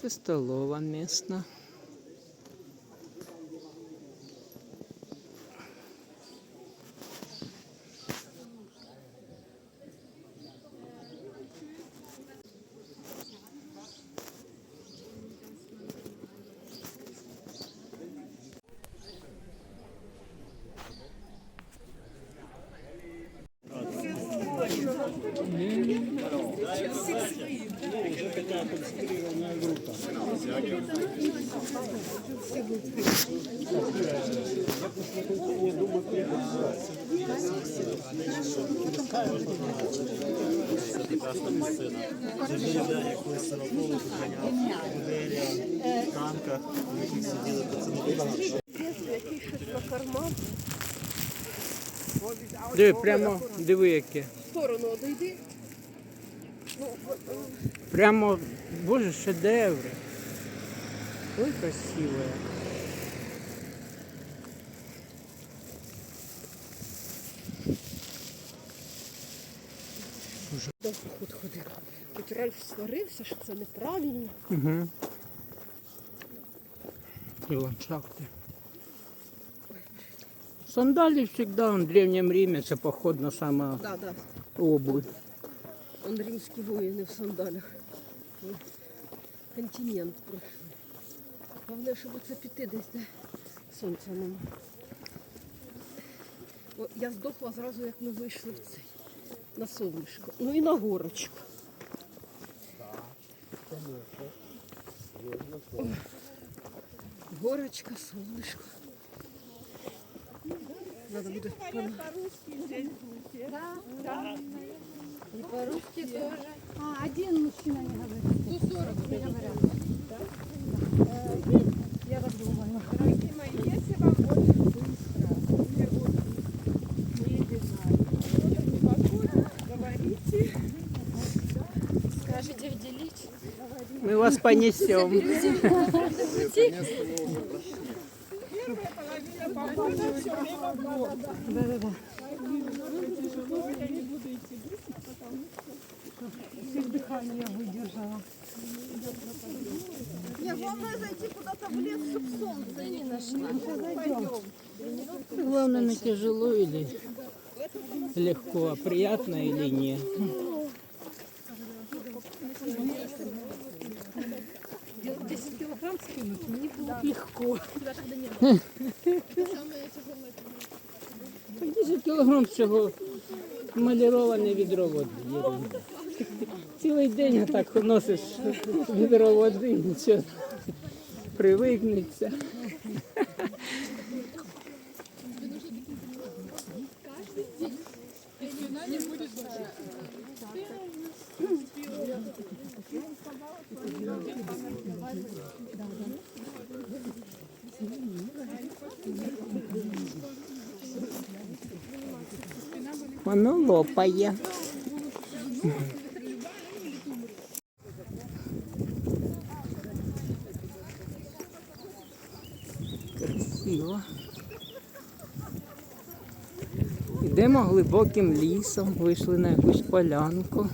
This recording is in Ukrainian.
Це столова місна. як колись сорокових ганяв в моделі, в танках, в яких сиділи пацани. Диви, прямо диви яке. Сторону одійди. Ну, о, Прямо, боже, шедеври. Ой, довго ход ходив. Хоч Ральф сварився, що це неправильно. Угу. И ландшафты. Сандали всегда в Древнем Риме, это походна сама Да, да. Обувь. Он римські воїни в сандалях. Континент пройшли. Головне, щоб це піти десь, де сонця нема. О, я здохла зразу, як ми вийшли в цей. На сонечко. Ну і на горочку. Горочка, сонечко. Надо буде пон- И по-русски тоже. А, один мужчина не говорит. 140 не говорят. Да? Э, Я вас думаю. Дорогие мои, если вам очень быстро, или вот едет погода, говорите. Скажите, где лить? Мы вас понесем. Да-да-да. Все дыхание выдержала. Не, главное зайти куда-то в лес, чтобы солнце не нашли, пойдем. Главное, на тяжело или легко, а приятно или нет. 10 скинуть, мені було было легко. 10 кілограм цього маліроване відро води. Цілий день так носиш відро води, нічого привикнеться. Воно лопає. Красиво. Йдемо глибоким лісом, вийшли на якусь полянку.